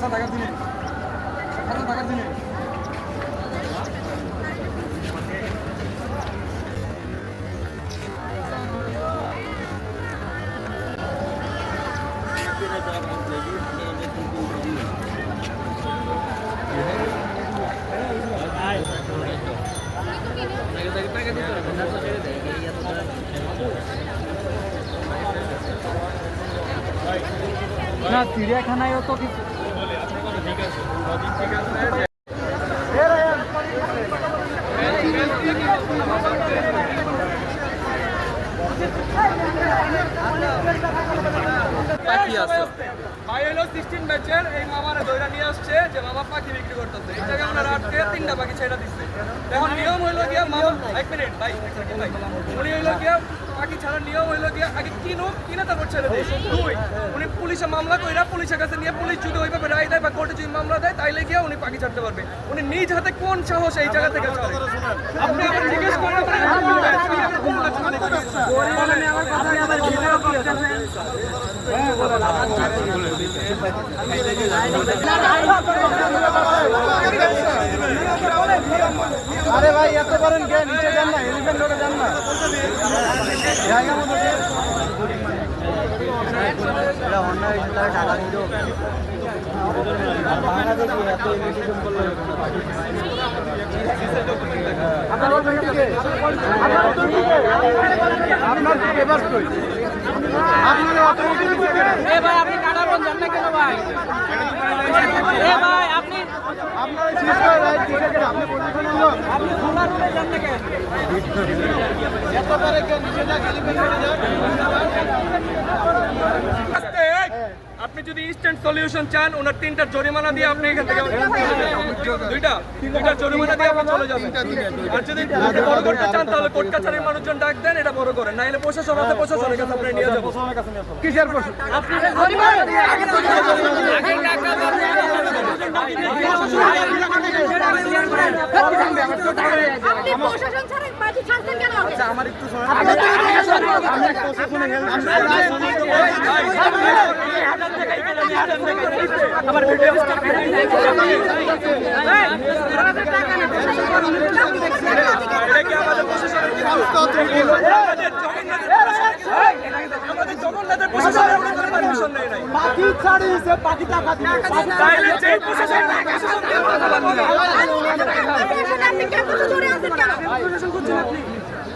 আচ্ছা টাকা দিনে আচ্ছা টাকা দিনে না চিড়িয়াখানায়ও তো কিছু পাখি আছে ভাই হলো সিক্সটিন ব্যাচের এই মামারা দইরা নিয়ে আসছে যে মামা পাখি বিক্রি করতেছে। এই জায়গায় ওনারা আটকে তিনটা পাখি ছেড়ে দিচ্ছে এখন নিয়ম হইল গিয়া মামা এক মিনিট ভাই এক second ভাই। উনি হইল গিয়া পাখি ছাড়ার নিয়ম হইল গিয়া আগে কিনুক কিনে তারপর ছেড়ে দেয় দুই উনি পুলিশে মামলা কইরা পুলিশের কাছে নিয়ে পুলিশ যদি ওইভাবে রায় দেয় বা কোর্টে যদি মামলা দেয় তাইলে গিয়া উনি পাখি ছাড়তে পারবে। উনি নিজ হাতে কোন সাহস এই জায়গা থেকে ছাড়ে আপনি আবার জিজ্ঞেস করেন আরে ভাই, এত পারেন কে নিচে যান না এলিফ্যান্ট রোডে যান না? আপনার পেপার কই? আপনার অথরিটি দিচ্ছে কেন? এ ভাই আপনি কাটাবন যান না কেন ভাই এ ভাই আপনি আপনার ওই সিস্টার রাইট দিচ্ছে কেন? আপনি প্রশাসনের লোক আপনি খোলা রুমে যান আপনি যদি ইনস্ট্যান্ট সলিউশন চান ওনার তিনটা জরিমানা দিয়ে আপনি এখান থেকে দুইটা দুইটা জরিমানা দিয়ে আপনি চলে যাবেন। আর যদি বড় করতে চান তাহলে কোর্ট কাছারির মানুষজন ডাক দেন এটা বড় করেন। নাহলে প্রশাসন আছে প্রশাসনের কাছে আপনি নিয়ে যাব কিসের প্রশ্ন আপনি প্রশাসন ছাড়া পার্টি ছাড়ছেন কেন? আমার একটু আপনি তো আমি প্রশাসনে হেল্প এটা কি আমাদের প্রশাসনের কিছু? আমাদের জগন্নাথের- প্রশাসনের কোনো permission নেই নাই। পাখি ছাড়িয়েছে পাখি টাকা দিবে তাইলে যেই প্রশাসন প্রশাসন দিয়ে কথা বলব। আপনি কেন জোরে আছেন কেন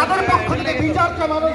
তাদের পক্ষ থেকে বিচার মানুষ